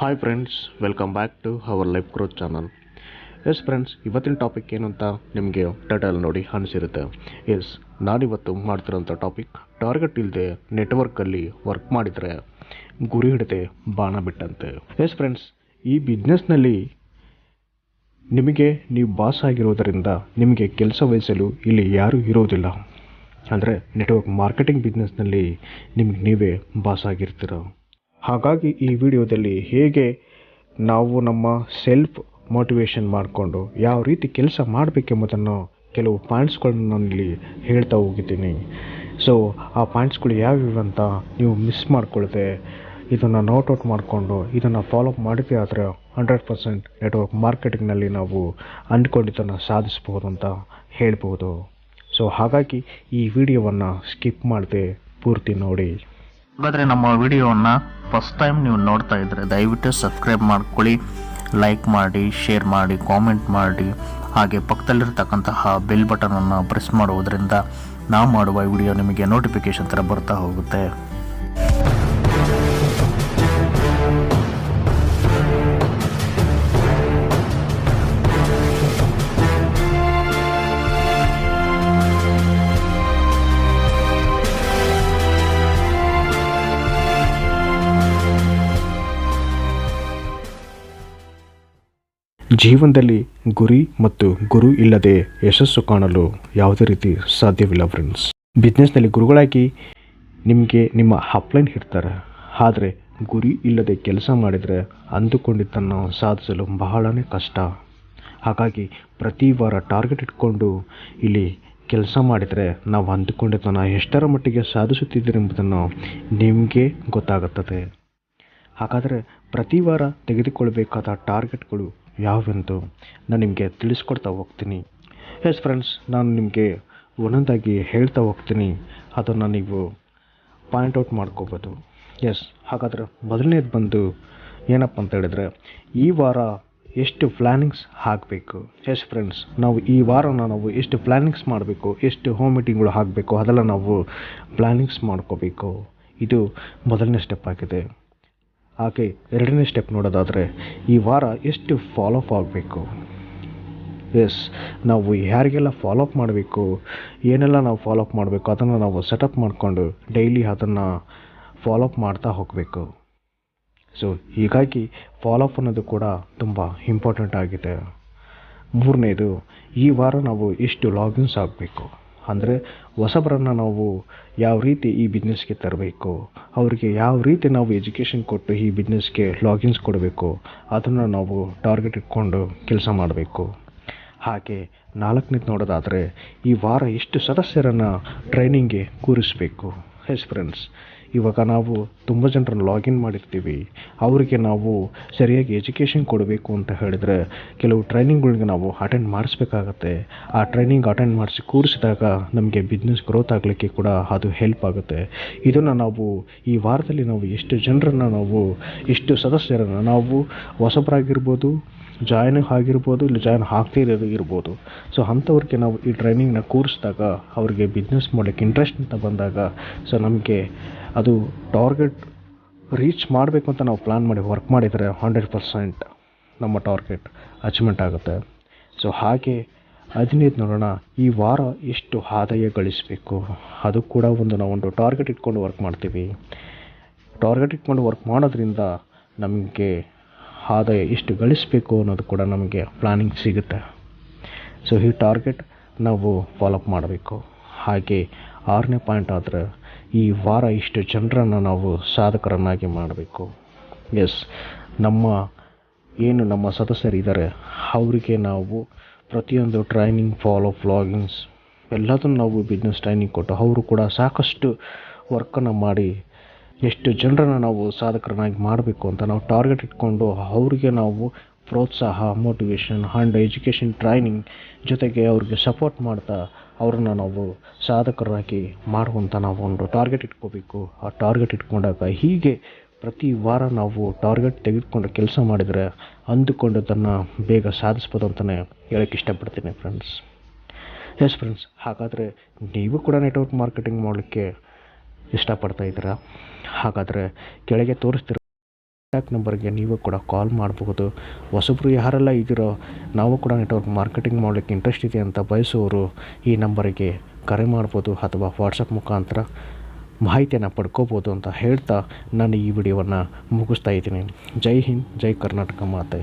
Hi friends welcome back to our life growth channel yes friends ಇವತ್ತಿನ topic ಏನು ಅಂತ ನಿಮಗೆ ಟೈಟಲ್ ನೋಡಿ ಅನಿಸಿರುತ್ತೆ. ಎಸ್ ನಾನಿವತ್ತು ಮಾಡ್ತಿರೋಂಥ ಟಾಪಿಕ್ ಟಾರ್ಗೆಟ್ ಇಲ್ಲದೆ ನೆಟ್ವರ್ಕಲ್ಲಿ ವರ್ಕ್ ಮಾಡಿದರೆ ಗುರಿ ಹಿಡದೆ ಬಾಣ ಬಿಟ್ಟಂತೆ. ಎಸ್ ಫ್ರೆಂಡ್ಸ್ ಈ ಬಿಸ್ನೆಸ್ನಲ್ಲಿ ನಿಮಗೆ ನೀವು ಬಾಸ್ ಆಗಿರೋದರಿಂದ ನಿಮಗೆ ಕೆಲಸ ವಹಿಸಲು ಇಲ್ಲಿ ಯಾರೂ ಇರೋದಿಲ್ಲ. ಅಂದರೆ ನೆಟ್ವರ್ಕ್ ಮಾರ್ಕೆಟಿಂಗ್ ಬಿಸ್ನೆಸ್ನಲ್ಲಿ ನಿಮ್ಗೆ ನೀವೇ ಬಾಸ್ ಆಗಿರ್ತೀರ. ಹಾಗಾಗಿ ಈ ವಿಡಿಯೋದಲ್ಲಿ ಹೇಗೆ ನಾವು ನಮ್ಮ ಸೆಲ್ಫ್ ಮೋಟಿವೇಶನ್ ಮಾಡಿಕೊಂಡು ಯಾವ ರೀತಿ ಕೆಲಸ ಮಾಡಬೇಕೆಂಬುದನ್ನು ಕೆಲವು ಪಾಯಿಂಟ್ಸ್ಗಳನ್ನ ನಾನು ಇಲ್ಲಿ ಹೇಳ್ತಾ ಹೋಗಿದ್ದೀನಿ. ಸೊ ಆ ಪಾಯಿಂಟ್ಸ್ಗಳು ಯಾವ್ಯಾವ ಅಂತ ನೀವು ಮಿಸ್ ಮಾಡಿಕೊಳ್ಳದೆ ಇದನ್ನು ನೋಟ್ ಔಟ್ ಮಾಡಿಕೊಂಡು, ಇದನ್ನು ಫಾಲೋಅಪ್ ಮಾಡಿದ್ದೇ ಆದರೆ ಹಂಡ್ರೆಡ್ ಪರ್ಸೆಂಟ್ ನೆಟ್ವರ್ಕ್ ಮಾರ್ಕೆಟಿಂಗ್ನಲ್ಲಿ ನಾವು ಅಂದ್ಕೊಂಡಿದ್ದನ್ನು ಸಾಧಿಸ್ಬೋದು ಅಂತ ಹೇಳ್ಬೋದು ಸೊ ಹಾಗಾಗಿ ಈ ವಿಡಿಯೋವನ್ನು ಸ್ಕಿಪ್ ಮಾಡದೆ ಪೂರ್ತಿ ನೋಡಿ. ಹಾಗಾದರೆ ನಮ್ಮ ವಿಡಿಯೋವನ್ನು ಫಸ್ಟ್ ಟೈಮ್ ನೀವು ನೋಡ್ತಾ ಇದ್ದರೆ ದಯವಿಟ್ಟು ಸಬ್ಸ್ಕ್ರೈಬ್ ಮಾಡ್ಕೊಳ್ಳಿ ಲೈಕ್ ಮಾಡಿ ಶೇರ್ ಮಾಡಿ ಕಾಮೆಂಟ್ ಮಾಡಿ. ಹಾಗೆ ಪಕ್ಕದಲ್ಲಿರ್ತಕ್ಕಂತಹ ಬೆಲ್ ಬಟನನ್ನು ಪ್ರೆಸ್ ಮಾಡುವುದರಿಂದ ನಾವು ಮಾಡುವ ವಿಡಿಯೋ ನಿಮಗೆ ನೋಟಿಫಿಕೇಶನ್ ಥರ ಬರ್ತಾ ಹೋಗುತ್ತೆ. ಜೀವನದಲ್ಲಿ ಗುರಿ ಮತ್ತು ಗುರು ಇಲ್ಲದೆ ಯಶಸ್ಸು ಕಾಣಲು ಯಾವುದೇ ರೀತಿ ಸಾಧ್ಯವಿಲ್ಲ ಫ್ರೆಂಡ್ಸ್ ಬಿಸ್ನೆಸ್ನಲ್ಲಿ ಗುರುಗಳಾಗಿ ನಿಮಗೆ ನಿಮ್ಮ ಹಪ್ಲೈನ್ ಇರ್ತಾರೆ ಆದರೆ ಗುರಿ ಇಲ್ಲದೆ ಕೆಲಸ ಮಾಡಿದರೆ ಅಂದುಕೊಂಡಿದ್ದನ್ನು ಸಾಧಿಸಲು ಬಹಳನೇ ಕಷ್ಟ. ಹಾಗಾಗಿ ಪ್ರತಿ ವಾರ ಟಾರ್ಗೆಟ್ ಇಟ್ಕೊಂಡು ಇಲ್ಲಿ ಕೆಲಸ ಮಾಡಿದರೆ ನಾವು ಅಂದುಕೊಂಡಿದ್ದನ್ನು ಎಷ್ಟರ ಮಟ್ಟಿಗೆ ಸಾಧಿಸುತ್ತಿದ್ದೀರಿ ಎಂಬುದನ್ನು ನಿಮಗೆ ಗೊತ್ತಾಗುತ್ತದೆ. ಹಾಗಾದರೆ ಪ್ರತಿ ವಾರ ತೆಗೆದುಕೊಳ್ಬೇಕಾದ ಟಾರ್ಗೆಟ್ಗಳು ಯಾವೆಂದು ನಾನು ನಿಮಗೆ ತಿಳಿಸ್ಕೊಡ್ತಾ ಹೋಗ್ತೀನಿ. ಎಸ್ ಫ್ರೆಂಡ್ಸ್ ನಾನು ನಿಮಗೆ ಒಂದೊಂದಾಗಿ ಹೇಳ್ತಾ ಹೋಗ್ತೀನಿ. ಅದನ್ನು ನೀವು ಪಾಯಿಂಟ್ ಔಟ್ ಮಾಡ್ಕೋಬೋದು. ಎಸ್ ಹಾಗಾದರೆ ಮೊದಲನೇದು ಬಂದು ಏನಪ್ಪ ಅಂತ ಹೇಳಿದರೆ, ಈ ವಾರ ಎಷ್ಟು ಪ್ಲ್ಯಾನಿಂಗ್ಸ್ ಹಾಕಬೇಕು? ಎಸ್ ಫ್ರೆಂಡ್ಸ್ ನಾವು ಈ ವಾರನ ನಾವು ಎಷ್ಟು ಪ್ಲ್ಯಾನಿಂಗ್ಸ್ ಮಾಡಬೇಕು? ಎಷ್ಟು ಹೋಮ್ ಮೀಟಿಂಗ್ಗಳು ಹಾಕಬೇಕು? ಅದೆಲ್ಲ ನಾವು ಪ್ಲ್ಯಾನಿಂಗ್ಸ್ ಮಾಡ್ಕೋಬೇಕು. ಇದು ಮೊದಲನೇ ಸ್ಟೆಪ್ ಆಗಿದೆ. ಹಾಗೆ ಎರಡನೇ ಸ್ಟೆಪ್ ನೋಡೋದಾದರೆ ಈ ವಾರ ಎಷ್ಟು ಫಾಲೋಅಪ್ ಆಗಬೇಕು? ಎಸ್ ನಾವು ಯಾರಿಗೆಲ್ಲ ಫಾಲೋಅಪ್ ಮಾಡಬೇಕು, ಏನೆಲ್ಲ ನಾವು ಫಾಲೋಅಪ್ ಮಾಡಬೇಕು, ಅದನ್ನು ನಾವು ಸೆಟಪ್ ಮಾಡಿಕೊಂಡು ಡೈಲಿ ಅದನ್ನು ಫಾಲೋಅಪ್ ಮಾಡ್ತಾ ಹೋಗಬೇಕು. ಸೊ ಹೀಗಾಗಿ ಫಾಲೋಅಪ್ ಅನ್ನೋದು ಕೂಡ ತುಂಬ ಇಂಪಾರ್ಟೆಂಟ್ ಆಗಿದೆ. ಮೂರನೇದು, ಈ ವಾರ ನಾವು ಎಷ್ಟು ಲಾಗಿನ್ಸ್ ಆಗಬೇಕು? ಅಂದರೆ ಹೊಸಬರನ್ನು ನಾವು ಯಾವ ರೀತಿ ಈ ಬಿಸ್ನೆಸ್ಗೆ ತರಬೇಕು, ಅವರಿಗೆ ಯಾವ ರೀತಿ ನಾವು ಎಜುಕೇಷನ್ ಕೊಟ್ಟು ಈ ಬಿಸ್ನೆಸ್ಗೆ ಲಾಗಿನ್ಸ್ ಕೊಡಬೇಕು, ಅದನ್ನು ನಾವು ಟಾರ್ಗೆಟ್ ಇಟ್ಕೊಂಡು ಕೆಲಸ ಮಾಡಬೇಕು. ಹಾಗೆ ನಾಲ್ಕನೇದು ನೋಡೋದಾದರೆ ಈ ವಾರ ಎಷ್ಟು ಸದಸ್ಯರನ್ನು ಟ್ರೈನಿಂಗ್ಗೆ ಕೂರಿಸಬೇಕು. ಎಸ್ ಫ್ರೆಂಡ್ಸ್ ಇವಾಗ ನಾವು ತುಂಬ ಜನರನ್ನು ಲಾಗಿನ್ ಮಾಡಿರ್ತೀವಿ. ಅವರಿಗೆ ನಾವು ಸರಿಯಾಗಿ ಎಜುಕೇಷನ್ ಕೊಡಬೇಕು ಅಂತ ಹೇಳಿದರೆ ಕೆಲವು ಟ್ರೈನಿಂಗ್ಗಳಿಗೆ ನಾವು ಅಟೆಂಡ್ ಮಾಡಿಸ್ಬೇಕಾಗತ್ತೆ. ಆ ಟ್ರೈನಿಂಗ್ ಅಟೆಂಡ್ ಮಾಡಿಸಿ ಕೂರಿಸಿದಾಗ ನಮಗೆ ಬಿಸ್ನೆಸ್ ಗ್ರೋತ್ ಆಗಲಿಕ್ಕೆ ಕೂಡ ಅದು ಹೆಲ್ಪ್ ಆಗುತ್ತೆ. ಇದನ್ನು ನಾವು ಈ ವಾರದಲ್ಲಿ ನಾವು ಎಷ್ಟು ಜನರನ್ನು ನಾವು, ಎಷ್ಟು ಸದಸ್ಯರನ್ನು ನಾವು ಹೊಸಬರಾಗಿರ್ಬೋದು ಜಾಯ್ನ್ ಆಗಿರ್ಬೋದು, ಇಲ್ಲ ಜಾಯ್ನ್ ಆಗ್ತಿರೋದು ಇರ್ಬೋದು. ಸೊ ಅಂಥವ್ರಿಗೆ ನಾವು ಈ ಟ್ರೈನಿಂಗ್ನ ಕೂರಿಸಿದಾಗ ಅವರಿಗೆ ಬಿಸ್ನೆಸ್ ಮಾಡಲಿಕ್ಕೆ ಇಂಟ್ರೆಸ್ಟ್ ಅಂತ ಬಂದಾಗ ಸೊ ನಮಗೆ ಅದು ಟಾರ್ಗೆಟ್ ರೀಚ್ ಮಾಡಬೇಕು ಅಂತ ನಾವು ಪ್ಲ್ಯಾನ್ ಮಾಡಿ, ವರ್ಕ್ ಮಾಡಿದರೆ ಹಂಡ್ರೆಡ್ ಪರ್ಸೆಂಟ್ ನಮ್ಮ ಟಾರ್ಗೆಟ್ ಅಚೀವ್ಮೆಂಟ್ ಆಗುತ್ತೆ. ಸೊ ಹಾಗೆ ಹದಿನೈದು ನೋಡೋಣ, ಈ ವಾರ ಎಷ್ಟು ಆದಾಯ ಗಳಿಸಬೇಕು? ಅದು ಕೂಡ ಒಂದು ನಾವೊಂದು ಟಾರ್ಗೆಟ್ ಇಟ್ಕೊಂಡು ವರ್ಕ್ ಮಾಡ್ತೀವಿ. ಟಾರ್ಗೆಟ್ ಇಟ್ಕೊಂಡು ವರ್ಕ್ ಮಾಡೋದ್ರಿಂದ ನಮಗೆ ಆದಾಯ ಎಷ್ಟು ಗಳಿಸಬೇಕು ಅನ್ನೋದು ಕೂಡ ನಮಗೆ ಪ್ಲಾನಿಂಗ್ ಸಿಗುತ್ತೆ. ಸೊ ಈ ಟಾರ್ಗೆಟ್ ನಾವು ಫಾಲೋಅಪ್ ಮಾಡಬೇಕು. ಹಾಗೆ ಆರನೇ ಪಾಯಿಂಟ್ ಆದರೆ ಈ ವಾರ ಇಷ್ಟು ಜನರನ್ನು ನಾವು ಸಾಧಕರನ್ನಾಗಿ ಮಾಡಬೇಕು. ಎಸ್ ನಮ್ಮ, ಏನು ನಮ್ಮ ಸದಸ್ಯರಿದ್ದಾರೆ, ಅವರಿಗೆ ನಾವು ಪ್ರತಿಯೊಂದು ಟ್ರೈನಿಂಗ್ ಫಾಲೋ ಫ್ಲಾಗಿಂಗ್ಸ್ ಎಲ್ಲದನ್ನು ನಾವು ಬಿಸ್ನೆಸ್ ಟ್ರೈನಿಂಗ್ ಕೊಟ್ಟು ಅವರು ಕೂಡ ಸಾಕಷ್ಟು ವರ್ಕನ್ನು ಮಾಡಿ ಎಷ್ಟು ಜನರನ್ನು ನಾವು ಸಾಧಕರನ್ನಾಗಿ ಮಾಡಬೇಕು ಅಂತ ನಾವು ಟಾರ್ಗೆಟ್ ಇಟ್ಕೊಂಡು ಅವರಿಗೆ ನಾವು ಪ್ರೋತ್ಸಾಹ ಮೋಟಿವೇಶನ್ ಆ್ಯಂಡ್ ಎಜುಕೇಷನ್ ಟ್ರೈನಿಂಗ್ ಜೊತೆಗೆ ಅವ್ರಿಗೆ ಸಪೋರ್ಟ್ ಮಾಡ್ತಾ ಅವ್ರನ್ನ ನಾವು ಸಾಧಕರಾಗಿ ಮಾಡುವಂಥ ನಾವು ಒಂದು ಟಾರ್ಗೆಟ್ ಇಟ್ಕೋಬೇಕು. ಆ ಟಾರ್ಗೆಟ್ ಇಟ್ಕೊಂಡಾಗ ಹೀಗೆ ಪ್ರತಿ ವಾರ ನಾವು ಟಾರ್ಗೆಟ್ ತೆಗೆದುಕೊಂಡು ಕೆಲಸ ಮಾಡಿದರೆ ಅಂದುಕೊಂಡದ್ದನ್ನು ಬೇಗ ಸಾಧಿಸ್ಬೋದು ಅಂತಲೇ ಹೇಳೋಕ್ಕೆ ಇಷ್ಟಪಡ್ತೀನಿ ಫ್ರೆಂಡ್ಸ್ ಎಸ್ ಫ್ರೆಂಡ್ಸ್ ಹಾಗಾದರೆ ನೀವು ಕೂಡ ನೆಟ್ವರ್ಕ್ ಮಾರ್ಕೆಟಿಂಗ್ ಮಾಡಲಿಕ್ಕೆ ಇಷ್ಟಪಡ್ತಾ ಇದ್ದೀರಾ? ಹಾಗಾದರೆ ಕೆಳಗೆ ತೋರಿಸ್ತಿರೋ ಕಾಂಟ್ಯಾಕ್ಟ್ ನಂಬರ್ಗೆ ನೀವು ಕೂಡ ಕಾಲ್ ಮಾಡಬಹುದು ಹೊಸಬ್ರು ಯಾರೆಲ್ಲ ಇದ್ದೀರೋ ನಾವು ಕೂಡ ನೆಟ್ವರ್ಕ್ ಮಾರ್ಕೆಟಿಂಗ್ ಮಾಡಲಿಕ್ಕೆ ಇಂಟ್ರೆಸ್ಟ್ ಇದೆ ಅಂತ ಬಯಸುವವರು ಈ ನಂಬರಿಗೆ ಕರೆ ಮಾಡ್ಬೋದು ಅಥವಾ ವಾಟ್ಸಪ್ ಮುಖಾಂತರ ಮಾಹಿತಿಯನ್ನು ಪಡ್ಕೋಬೋದು ಅಂತ ಹೇಳ್ತಾ ನಾನು ಈ ವಿಡಿಯೋವನ್ನು ಮುಗಿಸ್ತಾ ಇದ್ದೀನಿ. ಜೈ ಹಿಂದ್, ಜೈ ಕರ್ನಾಟಕ ಮಾತೆ.